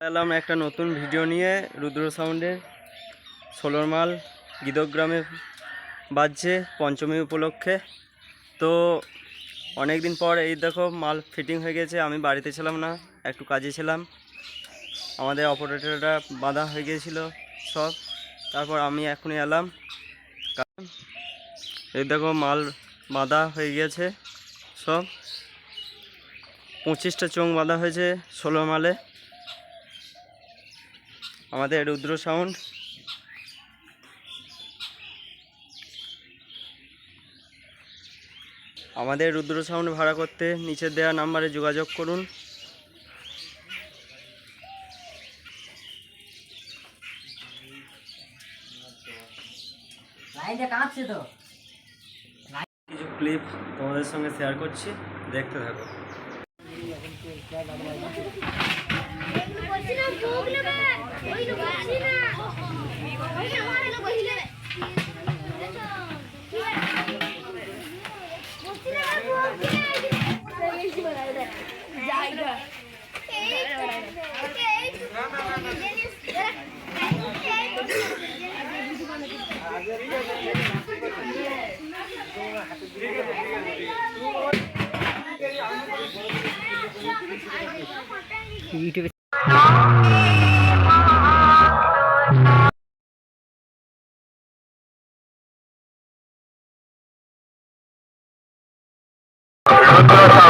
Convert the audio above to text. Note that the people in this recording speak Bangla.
এলাম একটা নতুন ভিডিও নিয়ে, রুদ্র সাউন্ডের ষোলোর মাল গীতগ্রামে বাজছে পঞ্চমী উপলক্ষে। তো অনেক দিন পর এই দেখো মাল ফিটিং হয়ে গেছে, আমি বাড়িতে ছিলাম না, একটু কাজে ছিলাম। আমাদের অপারেটরটা বাঁধা হয়ে গিয়েছিল সব। তারপর আমি এখনই এলাম। এই দেখো মাল বাঁধা হয়ে গিয়েছে সব। পঁচিশটা চোং বাঁধা হয়েছে ষোলো মালে। আমাদের রুদ্র সাউন্ড। আমাদের রুদ্র সাউন্ড ভাড়া করতে নিচে দেওয়া নাম্বারে যোগাযোগ করুন। কিছু ক্লিপ তোমাদের সঙ্গে শেয়ার করছি দেখতে থাকো। ইউটিউবে nosotros